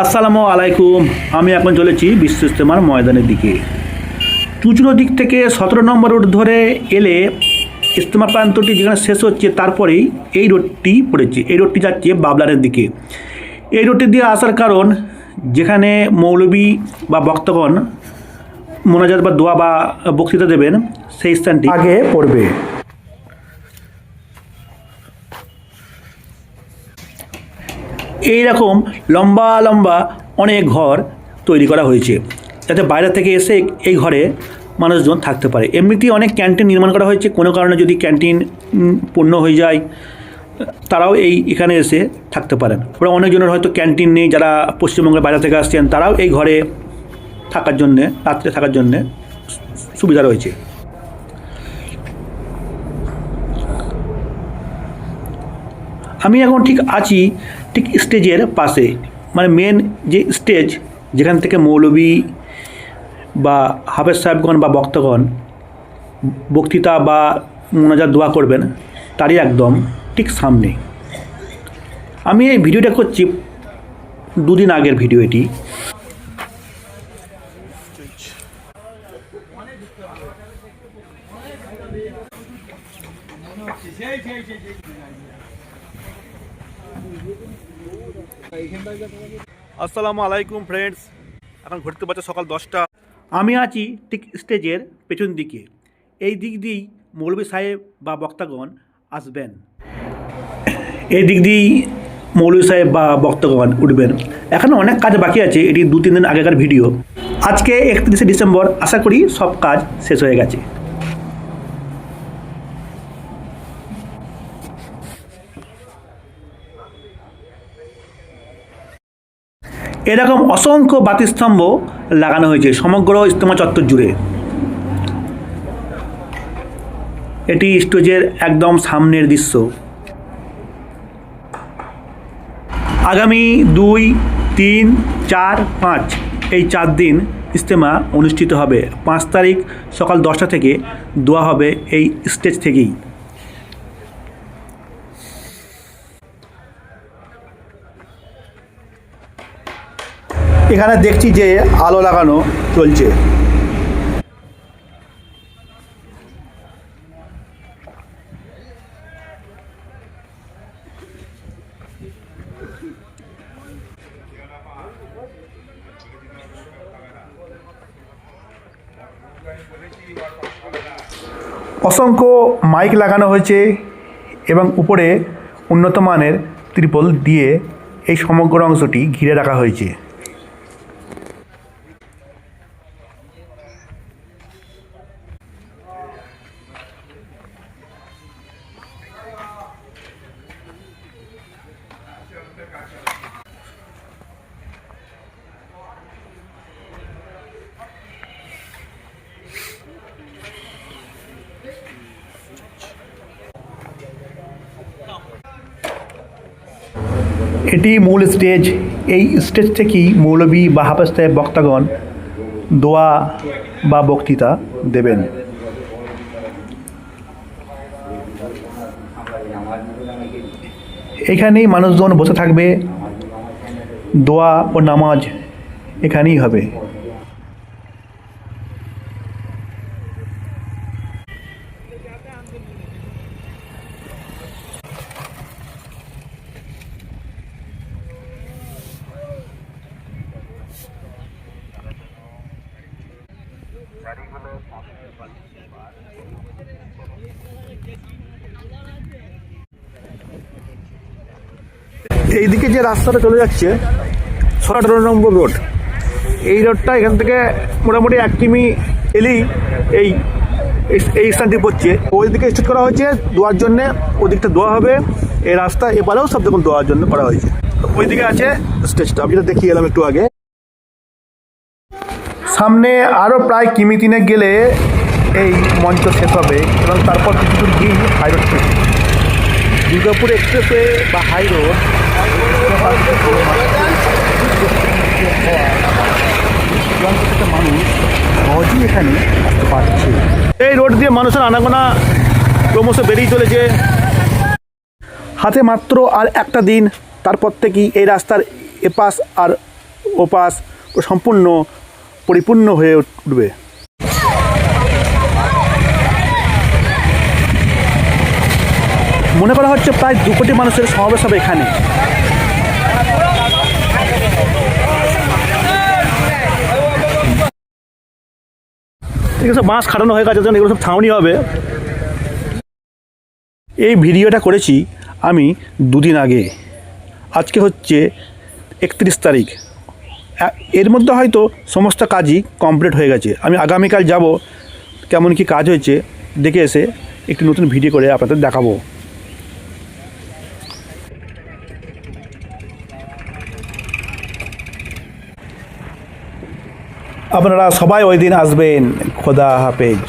আসসালামু আলাইকুম। আমি এখন চলেছি বিশ্ব ইস্তেমার ময়দানের দিকে। চুচুড়ো দিক থেকে সতেরো নম্বর রোড ধরে এলে ইস্তেমা প্রান্তটি যেখানে শেষ হচ্ছে, তারপরেই এই রোডটি পড়েছে। এই রোডটি যাচ্ছে বাবলারের দিকে। এই রোডটি দিয়ে আসার কারণ যেখানে মৌলবী বা বক্তগণ মোনাজাত বা দোয়া বা বক্তৃতা দেবেন, সেই স্থানটি আগে পড়বে। এই রকম লম্বা লম্বা অনেক ঘর তৈরি করা হয়েছে, যাতে বাইরে থেকে এসে এই ঘরে মানুষজন থাকতে পারে। এমনিতেই অনেক ক্যান্টিন নির্মাণ করা হয়েছে, কোনো কারণে যদি ক্যান্টিন পূর্ণ হয়ে যায়, তারাও এই এখানে এসে থাকতে পারেন। ওরা অনেকজনের হয়তো ক্যান্টিন নেই, যারা পশ্চিমবঙ্গের বাইরে থেকে আসছেন, তারাও এই ঘরে থাকার জন্যে, রাত্রে থাকার জন্যে সুবিধা রয়েছে। আমি এখন ঠিক আছি, ঠিক স্টেজের পাশে। মানে মেন যে স্টেজ যেখান থেকে মৌলবী বা হাফেজ সাহেবগণ বা বক্তগণ বক্তৃতা বা মোনাজাত দোয়া করবেন, তারই একদম ঠিক সামনে। আমি এই ভিডিওটা করছি দুদিন আগের ভিডিও এটি। আসসালামু আলাইকুম ফ্রেন্ডস এখন ঘুরতে পারছে সকাল দশটা। আমি আছি ঠিক স্টেজের পেছন দিকে। এই দিক দিয়েই মৌলবী সাহেব বা বক্তাগণ আসবেন। এই দিক দিয়েই মৌলবী সাহেব বা বক্তাগণ উঠবেন। এখনও অনেক কাজ বাকি আছে, এটি দু তিন দিন আগেকার ভিডিও। আজকে একত্রিশে ডিসেম্বর, আশা করি সব কাজ শেষ হয়ে গেছে। এরকম অসংখ্য বাতিস্তম্ভ লাগানো হয়েছে সমগ্র ইস্তমা চত্বর জুড়ে। এটি স্টেজের একদম সামনের দৃশ্য। আগামী দুই, তিন, চার, পাঁচ এই চার দিন ইস্তেমা অনুষ্ঠিত হবে। পাঁচ তারিখ সকাল দশটা থেকে দোয়া হবে এই স্টেজ থেকেই। এখানে দেখছি যে আলো লাগানো চলছে। অসংখ্য মাইক লাগানো হয়েছে এবং উপরে উন্নত মানের ত্রিপল দিয়ে এই সমগ্র অংশটি ঘিরে রাখা হয়েছে। এটি মূল স্টেজ। এই স্টেজ থেকেই মৌলবী বা হাফেজ সাহেব বক্তাগণ দোয়া বা বক্তৃতা দেবেন। এখানেই মানুষজন বসে থাকবে। দোয়া ও নামাজ এখানেই হবে। এইদিকে যে রাস্তাটা চলে যাচ্ছে আঠারো নম্বর রোড। এই রোডটা এখান থেকে মোটামুটি এক কিমি এলেই এই এই- স্থানটি পড়ছে। ওই দিকে স্টেট করা হয়েছে, দোয়ার জন্য ওই দিকটা দোয়া হবে। এই রাস্তা এপারেও সব দেখুন দোয়ার জন্য করা হয়েছে। ওই দিকে আছে স্টেজটা, আমি যেটা দেখিয়ে এলাম একটু আগে। সামনে আরও প্রায় কিমি তিনে গেলে এই মঞ্চ শেষ হবে এবং তারপর কিছু গিয়ে হাই রোড শেষ দুর্গাপুর এক্সপ্রেসওয়ে বা হাই রোড মানুষ এখানে আসতে পারছে এই রোড দিয়ে মানুষের আনাগোনা ক্রমশ বেরিয়ে চলেছে। হাতে মাত্র আর একটা দিন, তারপর থেকেই এই রাস্তার এপাশ আর ওপাশ সম্পূর্ণ পরিপূর্ণ হয়ে উঠবে। মনে করা হচ্ছে প্রায় দু কোটি মানুষের সমাবেশ হবে এখানে। সব বাঁশ খাটানো হয়ে গেছে এগুলো সব ছাউনি হবে। এই ভিডিওটা করেছি আমি দুদিন আগে। আজকে হচ্ছে একত্রিশ তারিখ। এর মধ্যে হয়তো সমস্ত কাজই কমপ্লিট হয়ে গেছে। আমি আগামীকাল যাব, কেমন কি কাজ হয়েছে, দেখে এসে একটি নতুন ভিডিও করে আপনাদের দেখাবো। আপনারা সবাই ওই দিন আসবেন, খোদা হাফেজ।